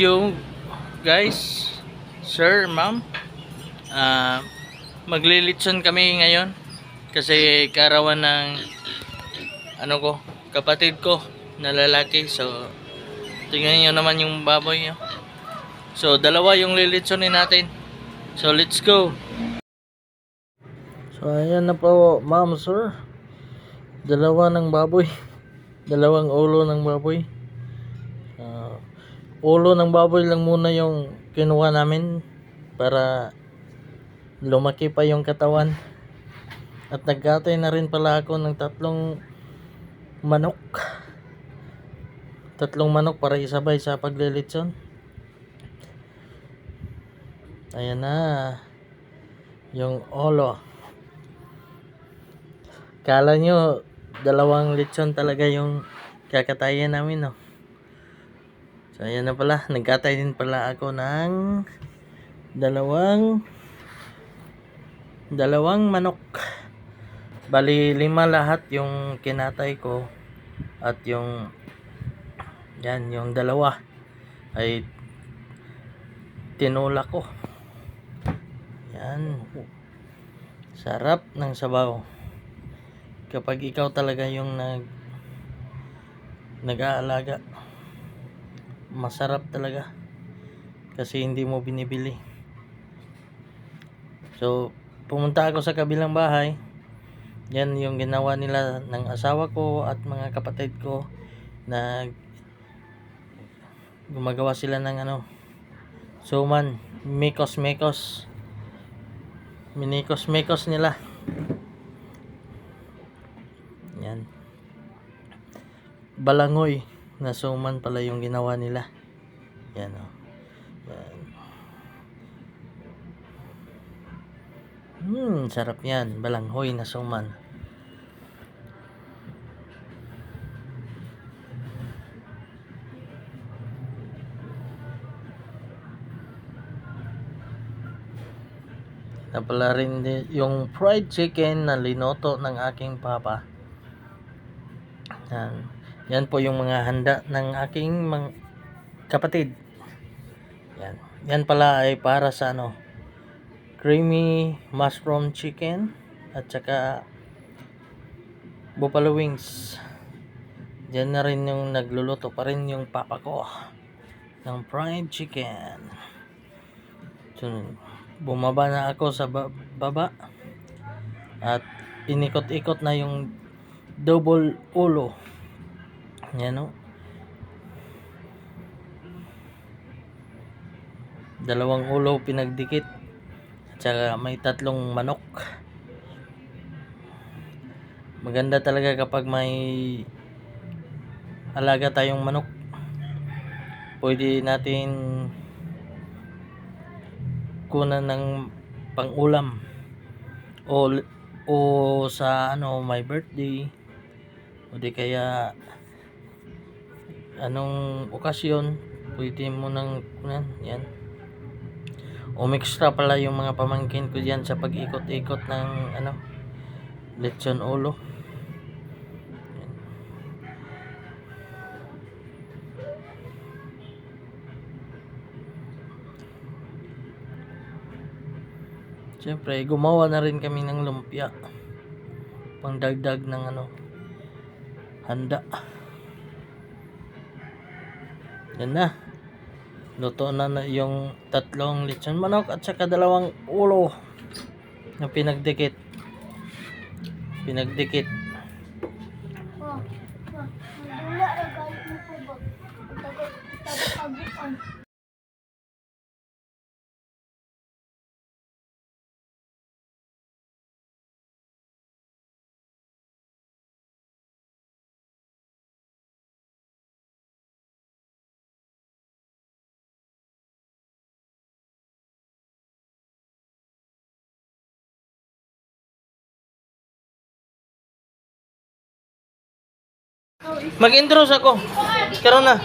video guys. Sir ma'am. Ah, maglilitson kami ngayon kasi karawan ng ano ko kapatid ko na lalaki. So tingnan nyo naman yung baboy nyo so dalawa yung lilitsonin natin. So let's go. So ayan na po ma'am sir. Dalawa ng baboy. Dalawang ulo ng baboy ulo ng baboy lang muna yung kinuha namin para lumaki pa yung katawan. At nagkatay na rin pala ako ng tatlong manok. Tatlong manok para isabay sa paglilitson. Ayan na yung ulo. Kala nyo dalawang lechon talaga yung kakatayan namin no So, ayan na pala. Nagkatay din pala ako ng dalawang dalawang manok. Bali, lima lahat yung kinatay ko. At yung yan, yung dalawa ay tinula ko. Yan. Sarap ng sabaw. Kapag ikaw talaga yung nag nag-aalaga masarap talaga. Kasi hindi mo binibili. So pumunta ako sa kabilang bahay. Yan yung ginawa nila ng asawa ko at mga kapatid ko. Na gumagawa sila ng ano suman mekos mekos minikos mekos nila. Yan. Balangoy na suman pala yung ginawa nila. Yan o. Yan. Hmm, sarap yan. Balanghoy na suman. Na pala rin yung fried chicken na linoto ng aking papa. Yan. Yan po yung mga handa ng aking mga kapatid. Yan. Yan pala ay para sa ano, creamy mushroom chicken at saka buffalo wings. Diyan na rin yung nagluluto pa rin yung papa ko ng fried chicken. So, bumaba na ako sa ba- baba at inikot-ikot na yung double ulo. Yan o. Dalawang ulo pinagdikit. At saka may tatlong manok. Maganda talaga kapag may alaga tayong manok. Pwede natin kunan ng pangulam o o sa ano my birthday o di kaya anong okasyon pwede mo nang kunan yan umextra pala yung mga pamangkin ko diyan sa pag-ikot-ikot ng ano lechon ulo. Siyempre, gumawa na rin kami ng lumpia. Pangdagdag ng ano, handa. Yan na. Luto na, na yung tatlong lechon manok at saka dalawang ulo na pinagdikit. Pinagdikit. Oh, oh, Mag-intro ako. Karon na.